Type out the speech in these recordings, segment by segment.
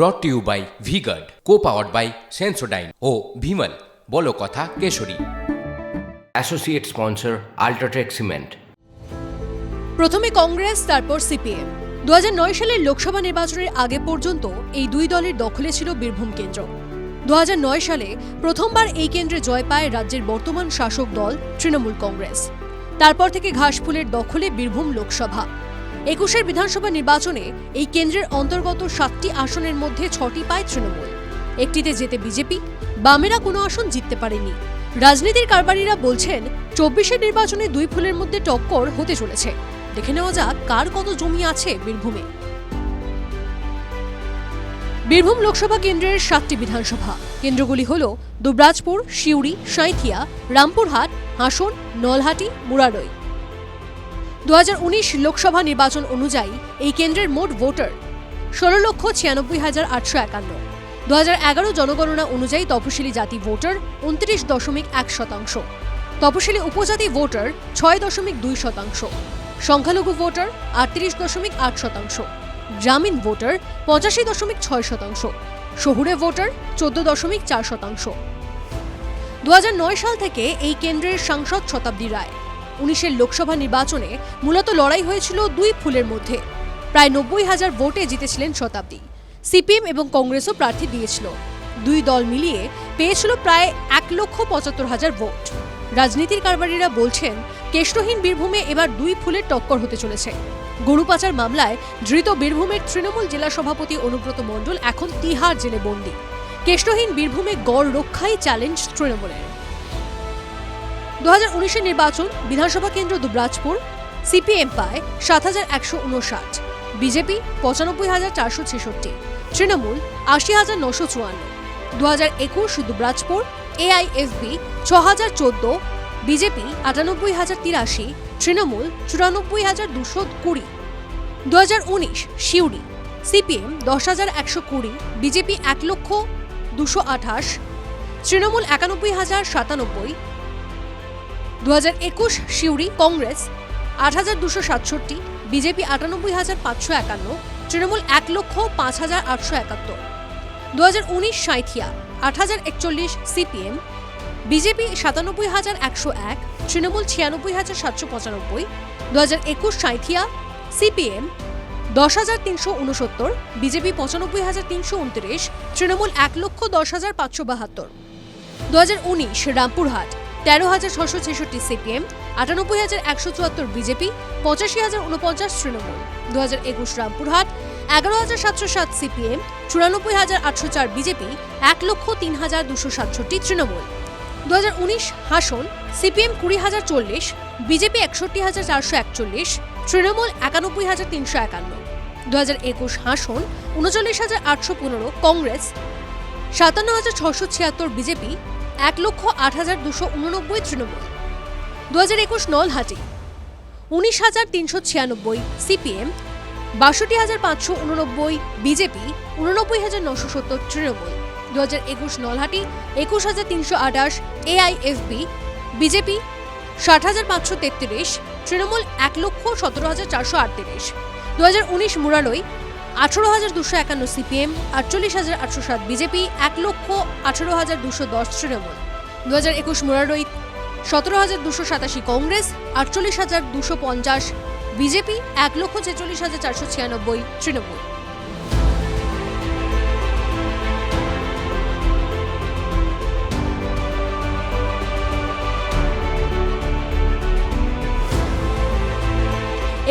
Brought to you by V Guard co powered by Sensodyne ও ভিমল বলো কথা Kesari. Associate sponsor UltraTech cement প্রথমে কংগ্রেস তারপর CPM দু সালের লোকসভা নির্বাচনের আগে পর্যন্ত এই দুই দলের দখলে ছিল বীরভূম কেন্দ্র। দু হাজার নয় সালে প্রথমবার এই কেন্দ্রে জয় পায় রাজ্যের বর্তমান শাসক দল তৃণমূল কংগ্রেস। তারপর থেকে ঘাসফুলের দখলে বীরভূম লোকসভা। একুশের বিধানসভা নির্বাচনে এই কেন্দ্রের অন্তর্গত সাতটি আসনের মধ্যে ছটি পায় তৃণমূল। একটিতে যেতে বিজেপি, বামেরা কোনো আসন জিততে পারেনি। রাজনীতির কারবারিরা বলছেন, চব্বিশের নির্বাচনে দুই ফুলের মধ্যে টক্কর হতে চলেছে। দেখে নেওয়া যাক কার কত জমি আছে বীরভূমে। বীরভূম লোকসভা কেন্দ্রের সাতটি বিধানসভা। কেন্দ্রগুলি হল দুবরাজপুর, সিউড়ি, সাঁইথিয়া, রামপুরহাট, হাসন, নলহাটি, মুরারই। দু হাজার উনিশ লোকসভা নির্বাচন অনুযায়ী এই কেন্দ্রের মোট ভোটার ষোলো লক্ষ ছিয়ানব্বই হাজার আটশো একান্ন। দু জনগণনা অনুযায়ী তপশিলি জাতি ভোটার উনত্রিশ দশমিক এক শতাংশ। তপশিলি উপজাতি ভোটার ছয় দশমিক দুই শতাংশ। সংখ্যালঘু ভোটার আটত্রিশ দশমিক আট শতাংশ। গ্রামীণ ভোটার পঁচাশি দশমিক ছয় শতাংশ। শহুরে ভোটার চোদ্দ দশমিক চার শতাংশ। দু হাজার নয় সাল থেকে এই কেন্দ্রের সাংসদ শতাব্দী রায়। উনিশের লোকসভা নির্বাচনে মূলত লড়াই হয়েছিল দুই ফুলের মধ্যে। প্রায় নব্বই হাজার ভোটে জিতেছিলেন শতাব্দী। সিপিএম এবং কংগ্রেসও প্রার্থী দিয়েছিল। দুই দল মিলিয়ে পেয়েছিল প্রায় এক লক্ষ পঁচাত্তর হাজার ভোট। রাজনীতির কারবারিরা বলছেন, কেষ্টহীন বীরভূমে এবার দুই ফুলের টক্কর হতে চলেছে। গরু পাচার মামলায় ধৃত বীরভূমের তৃণমূল জেলা সভাপতি অনুব্রত মণ্ডল এখন তিহার জেলে বন্দী। কেষ্টহীন বীরভূমে গড় রক্ষাই চ্যালেঞ্জ তৃণমূলের। দু নির্বাচন বিধানসভা কেন্দ্র দুবরাজপুর, সিপিএম পায় সাত হাজার একশো উনষাট, বিজেপি পঁচানব্বই হাজার চারশো ছেষট্টি, তৃণমূল আশি হাজার নশো চুয়ান্ন, দু হাজার একুশ দুবরাজপুর, এআইএফবি ছ হাজার চোদ্দ, বিজেপি আটানব্বই হাজার তিরাশি, তৃণমূল চুরানব্বই হাজার দুশো কুড়ি, দু হাজার উনিশ সিউড়ি, সিপিএম দশ হাজার একশো কুড়ি, বিজেপি এক লক্ষ দুশো আঠাশ, তৃণমূল একানব্বই হাজার সাতানব্বই দু হাজার একুশ কংগ্রেস, আট হাজার দুশো সাতষট্টি, বিজেপি আটানব্বই হাজার পাঁচশো একান্ন, তৃণমূল এক লক্ষ পাঁচ হাজার আটশো একাত্তর। দু হাজার উনিশ সাঁইথিয়া, আট হাজার একচল্লিশ সিপিএম, বিজেপি সাতানব্বই হাজার একশো এক, তৃণমূল ছিয়ানব্বই হাজার সাতশো পঁচানব্বই দু হাজার একুশ সাঁইথিয়া সিপিএম, দশ হাজার তিনশো উনসত্তর, বিজেপি পঁচানব্বই হাজার তিনশো উনত্রিশ, তৃণমূল এক লক্ষ দশ হাজার পাঁচশো বাহাত্তর। দু হাজার উনিশ রামপুরহাট তেরো হাজার ছশো ছেষট্টি সিপিএম, আটানব্বই হাজার একশো চুয়াত্তর বিজেপি, পঁচাশি হাজার উনপঞ্চাশ তৃণমূল দু হাজার একুশ রামপুরহাট, এগারো হাজার সাতশো সাত সিপিএম, চুরানব্বই হাজার আটশো চার বিজেপি, এক লক্ষ তিন হাজার দুশো সাতষট্টি তৃণমূল। দু হাজার উনিশ হাসন, সিপিএম কুড়ি হাজার চল্লিশ, বিজেপি একষট্টি হাজার চারশো একচল্লিশ, তৃণমূল একানব্বই হাজার তিনশো একান্ন। দু হাজার একুশ হাসন, উনচল্লিশ হাজার আটশো পনেরো, কংগ্রেস, সাতান্ন হাজার ছশো ছিয়াত্তর বিজেপি এক লক্ষ আট হাজার দুশো উননব্বই তৃণমূল। দু হাজার একুশ নলহাটি, উনিশ হাজার তিনশো ছিয়ানব্বই সিপিএম, বাষট্টি হাজার পাঁচশো উননব্বই বিজেপি, উননব্বই হাজার নশো সত্তর তৃণমূল। দু হাজার একুশ নলহাটি, একুশ হাজার তিনশো আঠাশ এআইএফবি, বিজেপি, ষাট হাজার পাঁচশো তেত্রিশ তৃণমূল এক লক্ষ সতেরো হাজার চারশো আটত্রিশ। দু হাজার উনিশ মুরালই আঠারো হাজার দুশো একান্ন সিপিএম, আটচল্লিশ হাজার আটশো সাত বিজেপি, এক লক্ষ আঠারো হাজার দুশো দশ তৃণমূল। দু হাজার একুশ মুরারই, সতেরো হাজার দুশো সাতাশি কংগ্রেস, আটচল্লিশ হাজার দুশো পঞ্চাশ বিজেপি, এক লক্ষ ছেচল্লিশ হাজার চারশো ছিয়ানব্বই তৃণমূল।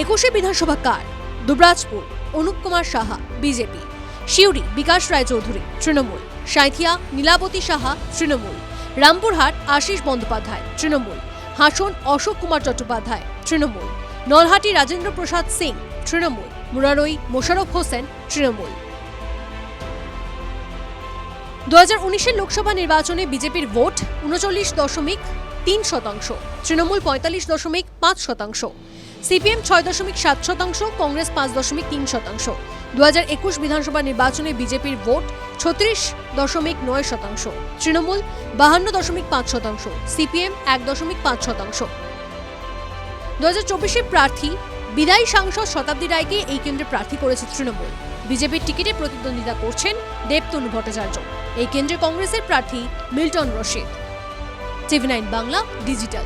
একুশে বিধানসভা কার? দুবরাজপুর। অনুপ কুমার সাহা, বিজেপি। শিউরি বিকাশ রায় চৌধুরী তৃণমূল। সাঁথিয়া নীলাবতী সাহা, তৃণমূল। রামপুরহাট, আশিস বন্দ্যোপাধ্যায়, তৃণমূল। হাসন, অশোক কুমার চট্টোপাধ্যায়, তৃণমূল। নলহাটি, রাজেন্দ্র প্রসাদ সিং, তৃণমূল। মুরারই, মোশারফ হোসেন, তৃণমূল। দু হাজার উনিশের লোকসভা নির্বাচনে বিজেপির ভোট উনচল্লিশ দশমিক তিন শতাংশ, তৃণমূল পঁয়তাল্লিশ দশমিক পাঁচ শতাংশ। সিপিএম ছয় দশমিক সাত শতাংশ, কংগ্রেস পাঁচ দশমিক তিন শতাংশ। দু একুশ বিধানসভা নির্বাচনে বিজেপির ভোট ছত্রিশ দশমিক নয় শতাংশ। তৃণমূল বাহান্ন দশমিক পাঁচ শতাংশ, সিপিএম এক দশমিক পাঁচ শতাংশ। দু হাজার চব্বিশের প্রার্থী বিদায়ী সাংসদ শতাব্দী রায়কে এই কেন্দ্রে প্রার্থী করেছে তৃণমূল। বিজেপির টিকিটে প্রতিদ্বন্দ্বিতা করছেন দেবতনু ভট্টাচার্য। এই কেন্দ্রে কংগ্রেসের প্রার্থী Milton Rashid. TV nine Bangla digital.